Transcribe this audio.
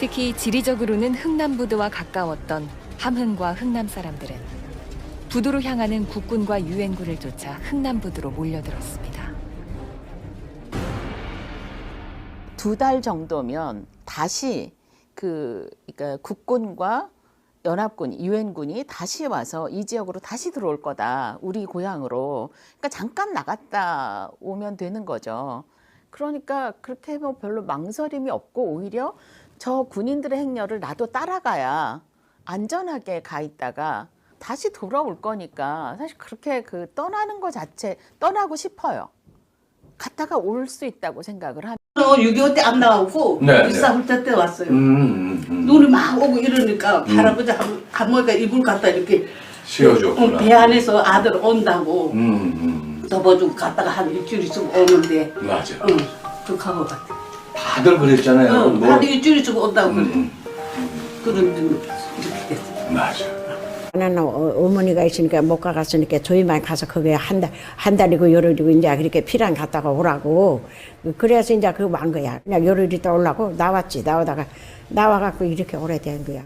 특히 지리적으로는 흥남부두와 가까웠던 함흥과 흥남 사람들은 부두로 향하는 국군과 유엔군을 쫓아 흥남부두로 몰려들었습니다. 두 달 정도면 다시 그 그러니까 국군과 연합군, 유엔군이 다시 와서 이 지역으로 다시 들어올 거다. 우리 고향으로. 그러니까 잠깐 나갔다 오면 되는 거죠. 그러니까 그렇게 하면 별로 망설임이 없고 오히려 저 군인들의 행렬을 나도 따라가야 안전하게 가 있다가 다시 돌아올 거니까 사실 그렇게 그 떠나는 거 자체 떠나고 싶어요. 갔다가 올 수 있다고 생각을 합니다. 6.25 때 안 나오고 네, 일사불자 때 왔어요. 음, 음, 음. 눈이 막 오고 이러니까 할아버지 한, 할머니가 이불 갖다 이렇게 씌워줬구나. 어, 배 안에서 아들 온다고 음, 덮어주고 갔다가 한 일주일 있으고 오는데 음. 맞아. 응, 그하고 갔대. 다들 그랬잖아요. 응, 뭐, 한 일주일 있으고 온다고 그래. 음, 그런 좀 이렇게 됐어. 음. 맞아. 나는 어- 어머니가 있으니까 못 가갔으니까 저희만 가서 거기에 한 달, 한 달이고 열흘이고 이제 그렇게 피랑 갔다가 오라고. 그래서 이제 그거 한 거야. 그냥 열흘 있다 오려고 나왔지. 나오다가 나와갖고 이렇게 오래된 거야.